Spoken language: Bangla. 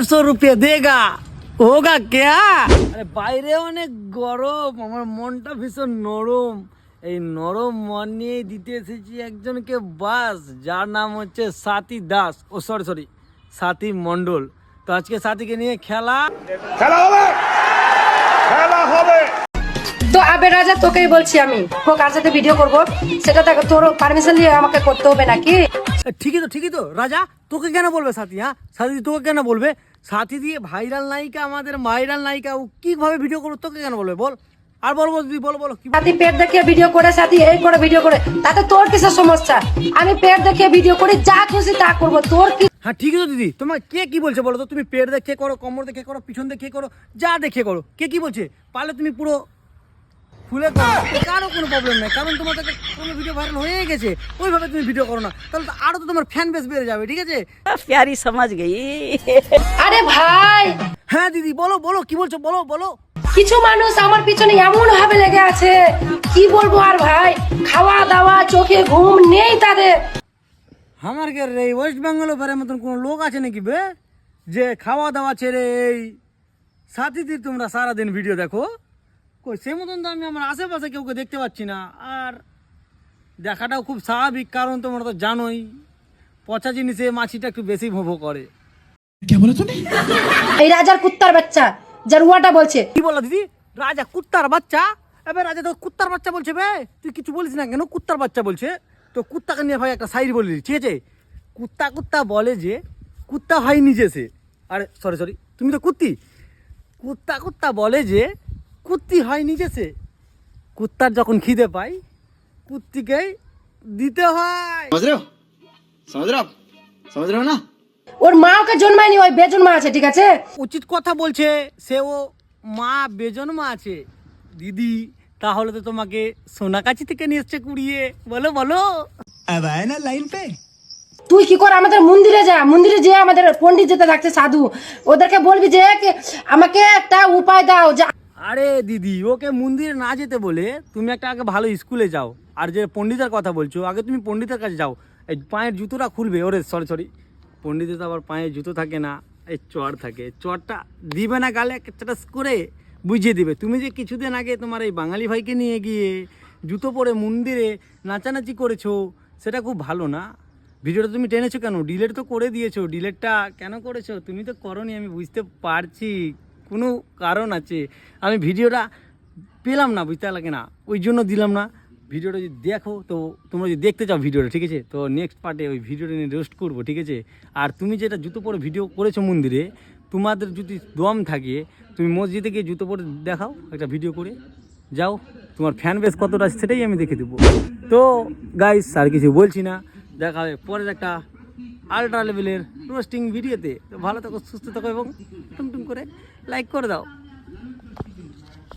सौ रुपये देगा होगा क्या আরে বাইরে অনেক গরম আমার মনটা ভীষণ নরম এই নরম মন নিয়ে দিতে এসেছি একজনকে বাস যার নাম হচ্ছে সাথী দাস ও সরি সরি সাথী মণ্ডল তো আজকে সাথীকে নিয়ে খেলা খেলা হবে খেলা হবে তো আবে রাজা তোকেই বলছি আমি ও কার সাথে ভিডিও করব সেটা দেখ তোর পারমিশন নিয়ে আমাকে করতে হবে নাকি এ, ঠিকই তো ঠিকই তো রাজা তোকে কেন বলবে সাথী হ্যাঁ সাথী তোকে কেন বলবে সাথী দিয়ে ভাইরাল নায়িকা আমাদের মাইরাল নায়িকা ও কীভাবে ভিডিও করব তোকে কেন বলবে? বল। আর বলব দিদি বলো বলো কি সাথী পেট দেখে ভিডিও করে সাথী এই করে ভিডিও করে। তাতে তোর কিসের সমস্যা? আমি পেট দেখে ভিডিও করি যা খুশি তা করব। তোর কি হ্যাঁ ঠিক আছে দিদি। তোমার কে কি বলছে বলো তো? তুমি পেট দেখে করো কোমর দেখে করো পিছন দেখে করো যা দেখে করো। কে কি বলছে? পারলে তুমি পুরো খুলে করো কারও কোনো প্রবলেম নেই। কারণ তোমার কাছে কোনো ভিডিও ভাইরাল হয়ে গেছে। ওইভাবে তুমি ভিডিও করো না। তাহলে তো আরও তো তোমার ফ্যান বেস বেড়ে যাবে ঠিক আছে? প্যারি সমাজ গেই। আরে ভাই! হ্যাঁ দিদি বলো বলো কি বলছো? বলো বলো। কিছু মানুষ আমার পিছনে এমন ভাবে লেগে আছে। কি বলব আর ভাই? খাওয়া দাওয়া চোখে ঘুম নেই তাদের। আমার কে রে ওয়েস্ট বেঙ্গল ফেরার মতন কোনো লোক আছে নাকি বে? যে খাওয়া দাওয়া ছেড়ে এই সাথীদের তোমরা সারাদিন ভিডিও দেখো? কই সেই মতন তো আমি আমার আশেপাশে কেউ কেউ দেখতে পাচ্ছি না। আর দেখাটাও খুব স্বাভাবিক কারণ তোমরা তো জানোই পচা জিনিসে মাছিটা একটু বেশি ভোভো করে। এই রাজার কুত্তার বাচ্চা জারুয়াটা বলছে। কি বলো দিদি? রাজা কুত্তার বাচ্চা? এবার রাজা তো কুত্তার বাচ্চা বলছে বে। তুই কিছু বলিস না কেন? কুত্তার বাচ্চা বলছে। তো কুত্তাকে নিয়ে ভাই একটা সাইড বলে দিই, ঠিক আছে? কুত্তা কুত্তা বলে যে কুত্তা ভাই নিজে সে। আরে সরি সরি তুমি তো কুত্তি? কুত্তা কুত্তা বলে যে কুত্তি হয় নিজেছে কুত্তার যখন খিদে পাই কুত্তিকে দিতে হয়। না ওর মা ওকে জন্মায়নি ওই বেজন মা আছে ঠিক আছে? উচিত কথা বলছে সে ও মা বেজন মা আছে। দিদি তাহলে তো তোমাকে সোনাকাছি থেকে নিয়ে এসছে কুড়িয়ে। বলো বলো। না লাইন পে তুই কি কর আমাদের মন্দিরে যা মন্দিরে যেয়ে আমাদের পন্ডিত যেতে থাকছে সাধু। ওদেরকে বলবি যে আমাকে একটা উপায় দাও যা আরে দিদি, ওকে মন্দিরে না যেতে বলে তুমি একটা আগে ভালো স্কুলে যাও। আর যে পণ্ডিতের কথা বলছো, আগে তুমি পণ্ডিতের কাছে যাও। এই পায়ের জুতোটা খুলবে, ওরে সরি সরি পণ্ডিতের তো আবার পায়ে জুতো থাকে না, এই চর থাকে। চরটা দিবে না গালে, একটা করে বুঝিয়ে দিবে। তুমি যে কিছুদিন আগে তোমার এই বাঙালি ভাইকে নিয়ে গিয়ে জুতো পরে মন্দিরে নাচানাচি করেছ, সেটা খুব ভালো না? ভিডিওটা তুমি টেনেছো কেন? ডিলেট তো করে দিয়েছ। ডিলেটটা কেন করেছ? তুমি তো করনি, আমি বুঝতে পারছি। কোনো কারণ আছে। আমি ভিডিওটা পেলাম না, বুঝতে লাগে না ওই জন্য দিলাম না। ভিডিওটা যদি দেখো, তো তোমরা যদি দেখতে চাও ভিডিওটা, ঠিক আছে? তো নেক্সট পার্টে ওই ভিডিওটা নিয়ে রোস্ট করব, ঠিক আছে? আর তুমি যেটা জুতো পরে ভিডিও করেছ মন্দিরে, তোমাদের যদি দম থাকে, তুমি মসজিদে গিয়ে জুতো পরে দেখাও, একটা ভিডিও করে। যাও, তোমার ফ্যান বেস কতটা আছে সেটাই আমি দেখে দেবো। তো গাইস আর কিছু বলছি না। দেখা হবে পরের একটা আল্ট্রা লেভেলের রোস্টিং ভিডিওতে ভালো থাকো, সুস্থ থাকো এবং টুম টুম করে লাইক করে দাও